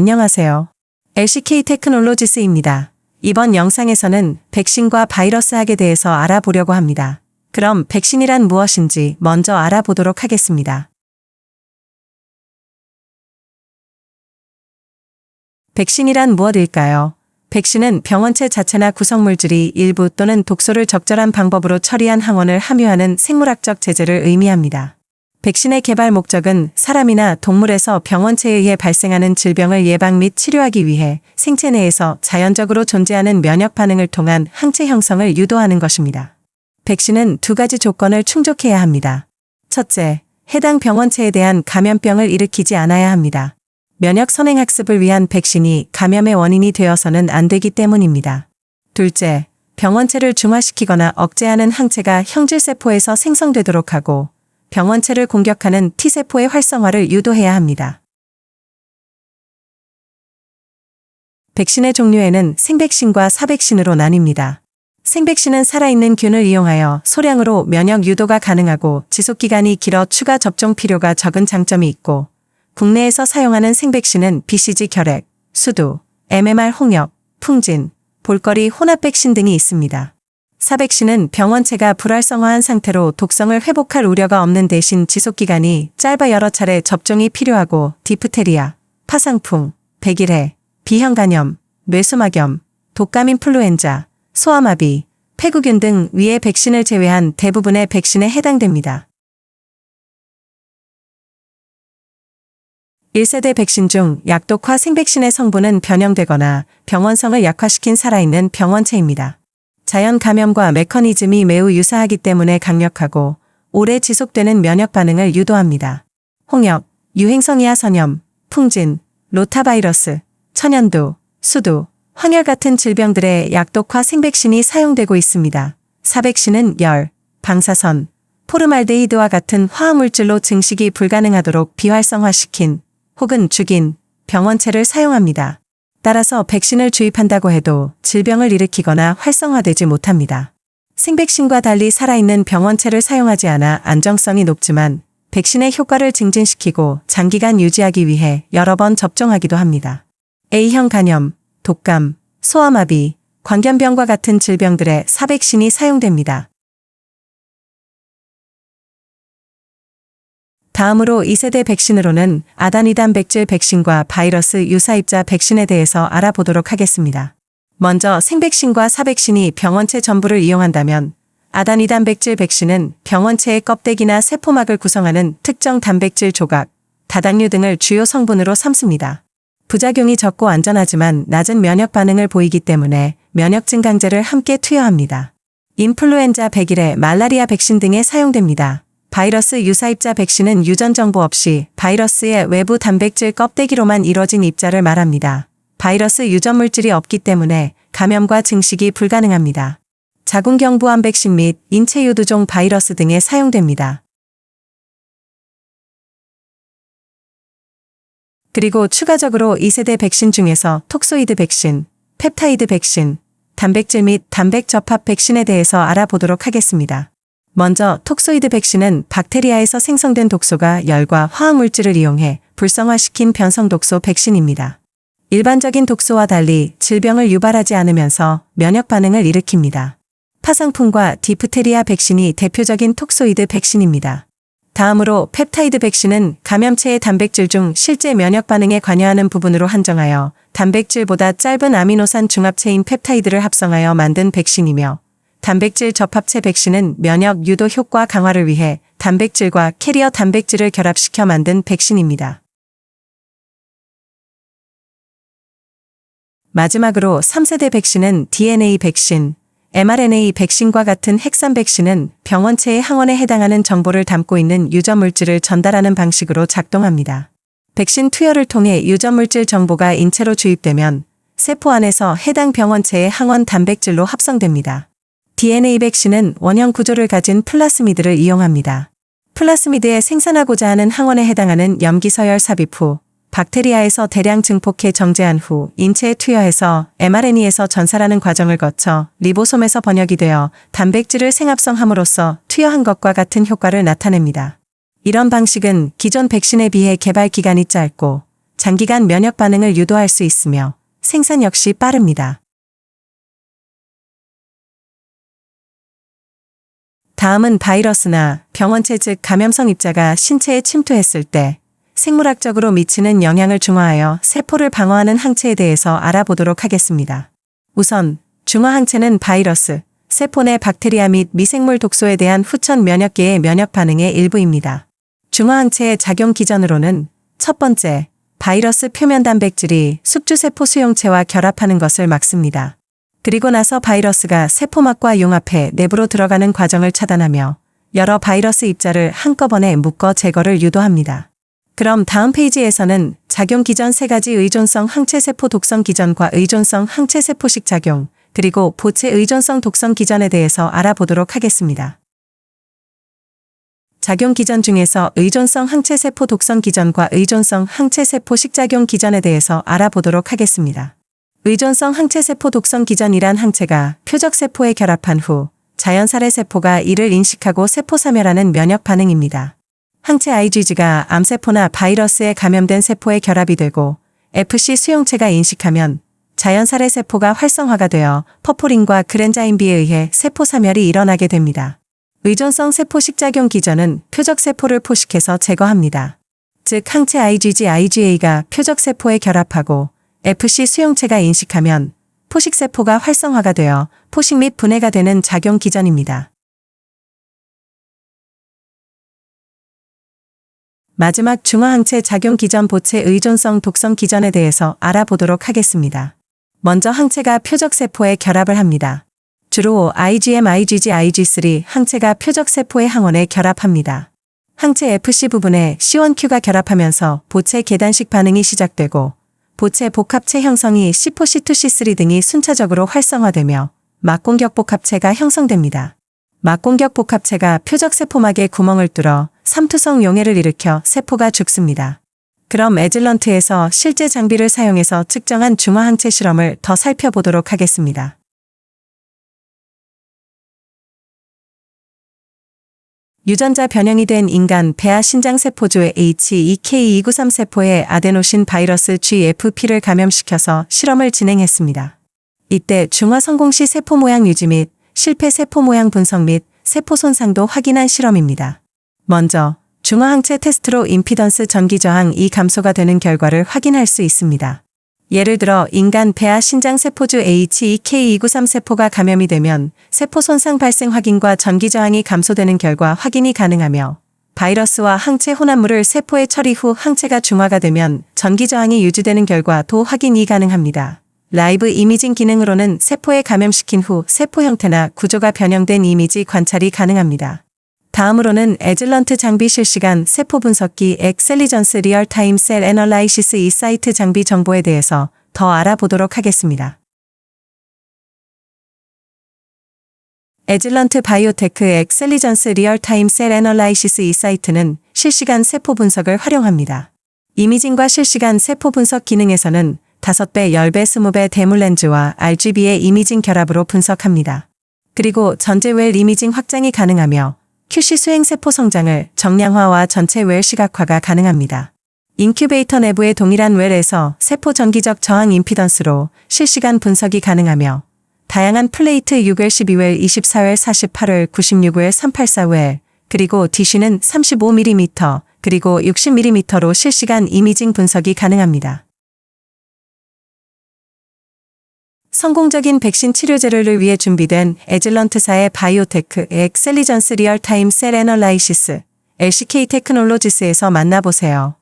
안녕하세요. LCK 테크놀로지스입니다. 이번 영상에서는 백신과 바이러스학에 대해서 알아보려고 합니다. 그럼 백신이란 무엇인지 먼저 알아보도록 하겠습니다. 백신이란 무엇일까요? 백신은 병원체 자체나 구성물질이 일부 또는 독소를 적절한 방법으로 처리한 항원을 함유하는 생물학적 제재를 의미합니다. 백신의 개발 목적은 사람이나 동물에서 병원체에 의해 발생하는 질병을 예방 및 치료하기 위해 생체 내에서 자연적으로 존재하는 면역 반응을 통한 항체 형성을 유도하는 것입니다. 백신은 두 가지 조건을 충족해야 합니다. 첫째, 해당 병원체에 대한 감염병을 일으키지 않아야 합니다. 면역 선행 학습을 위한 백신이 감염의 원인이 되어서는 안 되기 때문입니다. 둘째, 병원체를 중화시키거나 억제하는 항체가 형질세포에서 생성되도록 하고 병원체를 공격하는 T세포의 활성화를 유도해야 합니다. 백신의 종류에는 생백신과 사백신으로 나뉩니다. 생백신은 살아있는 균을 이용하여 소량으로 면역 유도가 가능하고 지속기간이 길어 추가 접종 필요가 적은 장점이 있고 국내에서 사용하는 생백신은 BCG 결핵, 수두, MMR 홍역, 풍진, 볼거리 혼합 백신 등이 있습니다. 사백신은 병원체가 불활성화한 상태로 독성을 회복할 우려가 없는 대신 지속기간이 짧아 여러 차례 접종이 필요하고 디프테리아, 파상풍, 백일해, 비형간염, 뇌수막염, 독감 인플루엔자, 소아마비, 폐구균 등 위의 백신을 제외한 대부분의 백신에 해당됩니다. 1세대 백신 중 약독화 생백신의 성분은 변형되거나 병원성을 약화시킨 살아있는 병원체입니다. 자연 감염과 메커니즘이 매우 유사하기 때문에 강력하고 오래 지속되는 면역 반응을 유도합니다. 홍역, 유행성이하 선염, 풍진, 로타바이러스, 천연두, 수두, 황열 같은 질병들의 약독화 생백신이 사용되고 있습니다. 사백신은 열, 방사선, 포르말데히드와 같은 화학물질로 증식이 불가능하도록 비활성화시킨 혹은 죽인 병원체를 사용합니다. 따라서 백신을 주입한다고 해도 질병을 일으키거나 활성화되지 못합니다. 생백신과 달리 살아있는 병원체를 사용하지 않아 안정성이 높지만 백신의 효과를 증진시키고 장기간 유지하기 위해 여러 번 접종하기도 합니다. A형 간염, 독감, 소아마비, 광견병과 같은 질병들의 사백신이 사용됩니다. 다음으로 2세대 백신으로는 아다니 단 백질 백신과 바이러스 유사입자 백신에 대해서 알아보도록 하겠습니다. 먼저 생백신과 사백신이 병원체 전부를 이용한다면 아다니 단 백질 백신은 병원체의 껍데기나 세포막을 구성하는 특정 단백질 조각, 다당류 등을 주요 성분으로 삼습니다. 부작용이 적고 안전하지만 낮은 면역 반응을 보이기 때문에 면역 증 강제를 함께 투여합니다. 인플루엔자 백일의 말라리아 백신 등에 사용됩니다. 바이러스 유사입자 백신은 유전 정보 없이 바이러스의 외부 단백질 껍데기로만 이뤄진 입자를 말합니다. 바이러스 유전 물질이 없기 때문에 감염과 증식이 불가능합니다. 자궁경부암 백신 및 인체 유두종 바이러스 등에 사용됩니다. 그리고 추가적으로 2세대 백신 중에서 톡소이드 백신, 펩타이드 백신, 단백질 및 단백 접합 백신에 대해서 알아보도록 하겠습니다. 먼저 톡소이드 백신은 박테리아에서 생성된 독소가 열과 화학물질을 이용해 불성화시킨 변성독소 백신입니다. 일반적인 독소와 달리 질병을 유발하지 않으면서 면역 반응을 일으킵니다. 파상풍과 디프테리아 백신이 대표적인 톡소이드 백신입니다. 다음으로 펩타이드 백신은 감염체의 단백질 중 실제 면역 반응에 관여하는 부분으로 한정하여 단백질보다 짧은 아미노산 중합체인 펩타이드를 합성하여 만든 백신이며 단백질 접합체 백신은 면역 유도 효과 강화를 위해 단백질과 캐리어 단백질을 결합시켜 만든 백신입니다. 마지막으로 3세대 백신은 DNA 백신, mRNA 백신과 같은 핵산 백신은 병원체의 항원에 해당하는 정보를 담고 있는 유전물질을 전달하는 방식으로 작동합니다. 백신 투여를 통해 유전물질 정보가 인체로 주입되면 세포 안에서 해당 병원체의 항원 단백질로 합성됩니다. DNA 백신은 원형 구조를 가진 플라스미드를 이용합니다. 플라스미드에 생산하고자 하는 항원에 해당하는 염기서열 삽입 후 박테리아에서 대량 증폭해 정제한 후 인체에 투여해서 mRNA에서 전사라는 과정을 거쳐 리보솜에서 번역이 되어 단백질을 생합성함으로써 투여한 것과 같은 효과를 나타냅니다. 이런 방식은 기존 백신에 비해 개발 기간이 짧고 장기간 면역 반응을 유도할 수 있으며 생산 역시 빠릅니다. 다음은 바이러스나 병원체 즉 감염성 입자가 신체에 침투했을 때 생물학적으로 미치는 영향을 중화하여 세포를 방어하는 항체에 대해서 알아보도록 하겠습니다. 우선 중화 항체는 바이러스, 세포 내 박테리아 및 미생물 독소에 대한 후천 면역계의 면역 반응의 일부입니다. 중화 항체의 작용 기전으로는 첫 번째, 바이러스 표면 단백질이 숙주세포 수용체와 결합하는 것을 막습니다. 그리고 나서 바이러스가 세포막과 융합해 내부로 들어가는 과정을 차단하며 여러 바이러스 입자를 한꺼번에 묶어 제거를 유도합니다. 그럼 다음 페이지에서는 작용 기전 세 가지 의존성 항체세포 독성 기전과 의존성 항체세포식 작용, 그리고 보체 의존성 독성 기전에 대해서 알아보도록 하겠습니다. 작용 기전 중에서 의존성 항체세포 독성 기전과 의존성 항체세포 식작용 기전에 대해서 알아보도록 하겠습니다. 의존성 항체세포 독성 기전이란 항체가 표적세포에 결합한 후 자연살해 세포가 이를 인식하고 세포사멸하는 면역 반응입니다. 항체 IgG가 암세포나 바이러스에 감염된 세포에 결합이 되고 FC 수용체가 인식하면 자연살해 세포가 활성화가 되어 퍼포린과 그랜자인비에 의해 세포사멸이 일어나게 됩니다. 의존성 세포 식작용 기전은 표적 세포를 포식해서 제거합니다. 즉 항체 IgG, IgA가 표적 세포에 결합하고 FC 수용체가 인식하면 포식 세포가 활성화가 되어 포식 및 분해가 되는 작용 기전입니다. 마지막 중화항체 작용 기전 보체 의존성 독성 기전에 대해서 알아보도록 하겠습니다. 먼저 항체가 표적 세포에 결합을 합니다. 주로 IgM, IgG, IgG3 항체가 표적 세포의 항원에 결합합니다. 항체 FC 부분에 C1Q가 결합하면서 보체 계단식 반응이 시작되고 보체 복합체 형성이 C4C2C3 등이 순차적으로 활성화되며 막공격 복합체가 형성됩니다. 막공격 복합체가 표적 세포막에 구멍을 뚫어 삼투성 용해를 일으켜 세포가 죽습니다. 그럼 에즐런트에서 실제 장비를 사용해서 측정한 중화항체 실험을 더 살펴보도록 하겠습니다. 유전자 변형이 된 인간 배아 신장세포조의 H2K293 세포에 아데노신 바이러스 GFP를 감염시켜서 실험을 진행했습니다. 이때 중화 성공 시 세포 모양 유지 및 실패 세포 모양 분석 및 세포 손상도 확인한 실험입니다. 먼저 중화항체 테스트로 임피던스 전기 저항 이 감소가 되는 결과를 확인할 수 있습니다. 예를 들어 인간 배아 신장 세포주 H2K293 세포가 감염이 되면 세포 손상 발생 확인과 전기 저항이 감소되는 결과 확인이 가능하며 바이러스와 항체 혼합물을 세포에 처리 후 항체가 중화가 되면 전기 저항이 유지되는 결과 도 확인이 가능합니다. 라이브 이미징 기능으로는 세포에 감염시킨 후 세포 형태나 구조가 변형된 이미지 관찰이 가능합니다. 다음으로는 에즐런트 장비 실시간 세포 분석기 엑셀리전스 리얼타임 셀 애널라이시스 이 사이트 장비 정보에 대해서 더 알아보도록 하겠습니다. 에즐런트 바이오테크 엑셀리전스 리얼타임 셀 애널라이시스 이 사이트는 실시간 세포 분석을 활용합니다. 이미징과 실시간 세포 분석 기능에서는 5배, 10배, 20배 대물 렌즈와 RGB의 이미징 결합으로 분석합니다. 그리고 전제웰 이미징 확장이 가능하며 QC 수행세포 성장을 정량화와 전체 웰 시각화가 가능합니다. 인큐베이터 내부의 동일한 웰에서 세포 전기적 저항 임피던스로 실시간 분석이 가능하며 다양한 플레이트 6웰 12웰 24웰 48웰 96웰 384웰 그리고 디쉬는 35mm 그리고 60mm로 실시간 이미징 분석이 가능합니다. 성공적인 백신 치료제를 위해 준비된 에즐런트사의 바이오테크 엑셀리전스 리얼타임 셀 애널라이시스 LCK 테크놀로지스에서 만나보세요.